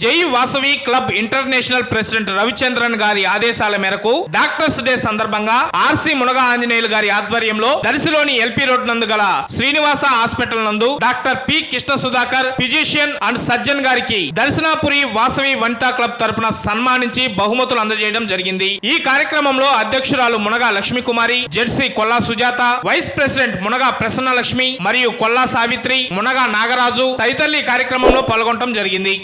Jai Vasavi club international president Ravichandran గారి ఆదేశాల మేరకు డాక్టర్స్ డే సందర్భంగా ఆర్సి మునగా ఆంజనేయులు గారి ఆధ్వర్యంలో దర్శిలోని ఎల్పి రోడ్ నందు గల శ్రీనివాస హాస్పిటల్ నందు doctor P Krishna Sudhakar physician and surgeon గారికి దర్శనాపురి వాసవి వనితా క్లబ్ తరపున సన్మానించి బహుమతులు అందజేయడం జరిగింది. ఈ కార్యక్రమంలో అధ్యక్షురాలు Munaga Lakshmikumari ZC Kolla Sujatha vice president Munaga Prasanna Lakshmi మరియు కొల్లా సావిత్రి మునగా నాగరాజు తదితరులు ఈ కార్యక్రమంలో పాల్గొనడం జరిగింది.